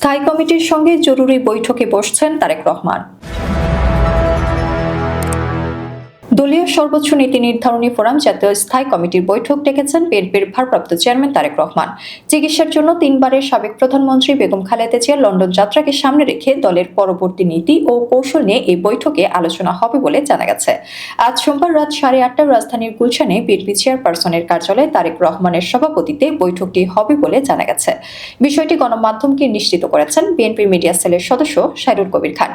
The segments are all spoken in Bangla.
স্থায়ী কমিটির সঙ্গে জরুরি বৈঠকে বসছেন তারেক রহমান। দলীয় সর্বোচ্চ নীতি নির্ধারণী ফোরাম জাতীয় স্থায়ী কমিটির বৈঠক ডেকেছেন বিএনপির ভারপ্রাপ্ত চেয়ারম্যান তারেক রহমান। চিকিৎসার জন্য তিনবারের সাবেক প্রধানমন্ত্রী বেগম খালেদা জিয়ার লন্ডন যাত্রাকে সামনে রেখে দলের পরবর্তী নীতি ও কৌশল নিয়ে এই বৈঠকে আলোচনা হবে বলে জানা গেছে। আজ সোমবার রাত সাড়ে আটটায় রাজধানীর গুলশানে বিএনপি চেয়ারপারসনের কার্যালয়ে তারেক রহমানের সভাপতিতে বৈঠকটি হবে বলে জানা গেছে। বিষয়টি গণমাধ্যমকে নিশ্চিত করেছেন বিএনপির মিডিয়া সেলের সদস্য সাইরুল কবির খান।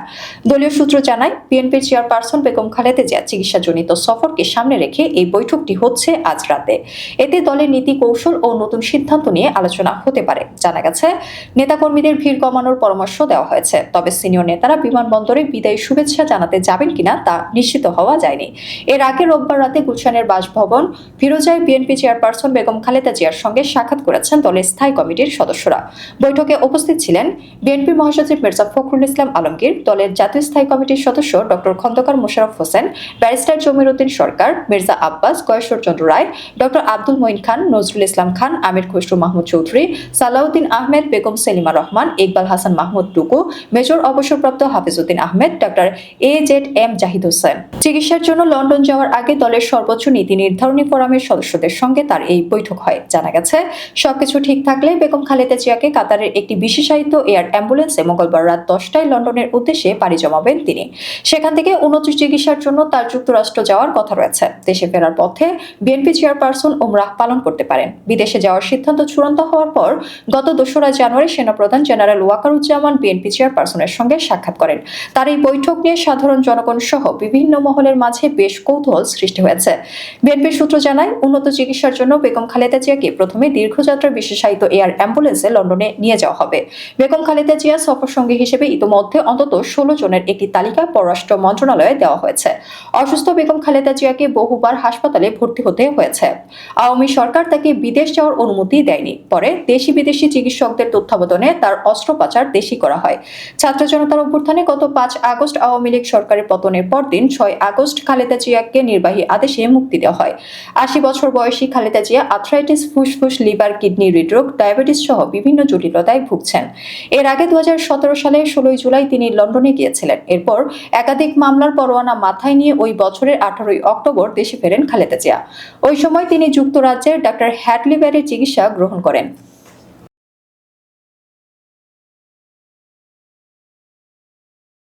দলীয় সূত্র জানায়, বিএনপির চেয়ারপারসন বেগম খালেদা জিয়া চিকিৎসাজনিত সফরকে সামনে রেখে এই বৈঠকটি হচ্ছে আজ রাতে। এতে দলের নীতি কৌশল ও নতুন সিদ্ধান্ত নিয়ে আলোচনা হতে পারে। জানা গেছে, নেতাকর্মীদের ভিড় কমানোর পরামর্শ দেওয়া হয়েছে। তবে সিনিয়র নেতারা বিমানবন্দরে বিদায়ী শুভেচ্ছা জানাতে যাবেন কিনা তা নিশ্চিত হওয়া যায়নি। এর আগে রোববার রাতে গুলশানের বাসভবন, ফিরোজায় বিএনপি চেয়ারপারসন বেগম খালেদা জিয়ার সঙ্গে সাক্ষাৎ করেছেন দলের স্থায়ী কমিটির সদস্যরা। বৈঠকে উপস্থিত ছিলেন বিএনপি মহাসচিব মির্জা ফখরুল ইসলাম আলমগীর, দলের জাতীয় স্থায়ী কমিটির সদস্য doctor Khandaker Mosharraf Hossain, barrister Jamir Uddin Sarkar, Mirza Abbas Gayeshwar Chandra Roy, doctor Abdul Moyeen Khan, Nazrul Islam Khan, Amir Khasru Mahmud Chowdhury, Salahuddin Ahmed, Begum Selima Rahman, Iqbal Hasan Mahmud Tuku, major অবসরপ্রাপ্ত Hafizuddin Ahmed, doctor A Z M Zahid Hossain. চিকিৎসার জন্য লন্ডন যাওয়ার আগে দলের সর্বোচ্চ নীতি নির্ধারণী ফোরামের সদস্যদের সঙ্গে তার এই বৈঠক হয়। জানা গেছে, সবকিছু ঠিক থাকলে বেগম খালেদা জিয়াকে কাতারের একটি বিশেষায়িত এয়ার অ্যাম্বুলেন্সে মঙ্গলবার রাত দশটায় লন্ডনের উদ্দেশ্যে পাড়ি জমাবেন তিনি। সেখান থেকে উন্নত চিকিৎসার জন্য তার যুক্তরাষ্ট্র যাওয়ার কথা রয়েছে। দেশে ফেরার পথে বিএনপি চেয়ারপারসন ওমরাহ পালন করতে পারেন। বিদেশে যাওয়ার সিদ্ধান্ত চূড়ান্ত হওয়ার পর গত দোসরা জানুয়ারি সেনাপ্রধান জেনারেল ওয়াকারুজ্জামান বিএনপি চেয়ারপারসনের সঙ্গে সাক্ষাৎ করেন। তার এই বৈঠক নিয়ে সাধারণ জনগণ সহ বিভিন্ন মহলের মাঝে বেশ কৌতূহল সৃষ্টি হয়েছে। বিএনপির সূত্র জানায়, উন্নত চিকিৎসার জন্য বেগম খালেদা জিয়াকে প্রথমে দীর্ঘযাত্রার বিশেষায়িত এয়ার অ্যাম্বুলেন্সে লন্ডনে নিয়ে যাওয়া হবে। বেগম খালেদা জিয়া সফর সঙ্গী হিসেবে ইতোমধ্যে অন্তত ষোলো জনের একটি তালিকা পররাষ্ট্র মন্ত্রণালয়ে দেওয়া হয়েছে। অসুস্থ বেগম খালেদা জিয়াকে বহুবার হাসপাতালে ভর্তি হতে হয়েছে। আওয়ামী সরকার তাকে বিদেশ যাওয়ার অনুমতি দেয়নি। পরে দেশি বিদেশি চিকিৎসকদের তত্ত্বাবধানে তার অস্ত্রোপচার দেশি করা হয়। ছাত্র জনতার অভ্যুত্থানে গত পাঁচ আগস্ট আওয়ামী লীগ সরকারের পতনের পরদিন ছয় আগস্ট খালেদা জিয়াকে নির্বাহী আদেশে মুক্তি দেওয়া হয়। আশি বছর বয়সী খালেদা জিয়া আর্থ্রাইটিস, ফুসফুস, লিভার, কিডনি, হৃদরোগ, ডায়াবেটিস সহ বিভিন্ন জটিলতায় ভুগছেন। এর আগে দু সালে ষোলোই জুলাই তিনি লন্ডনে গিয়েছিলেন। এরপর একাধিক মামলার পরোয়ানা মাথায় নিয়ে ওই বছরের আঠারোই অক্টোবর দেশে ফেরেন খালেদা জিয়া। ওই সময় তিনি যুক্তরাজ্যের ডাক্তার হ্যাডলিবারের চিকিৎসা গ্রহণ করেন।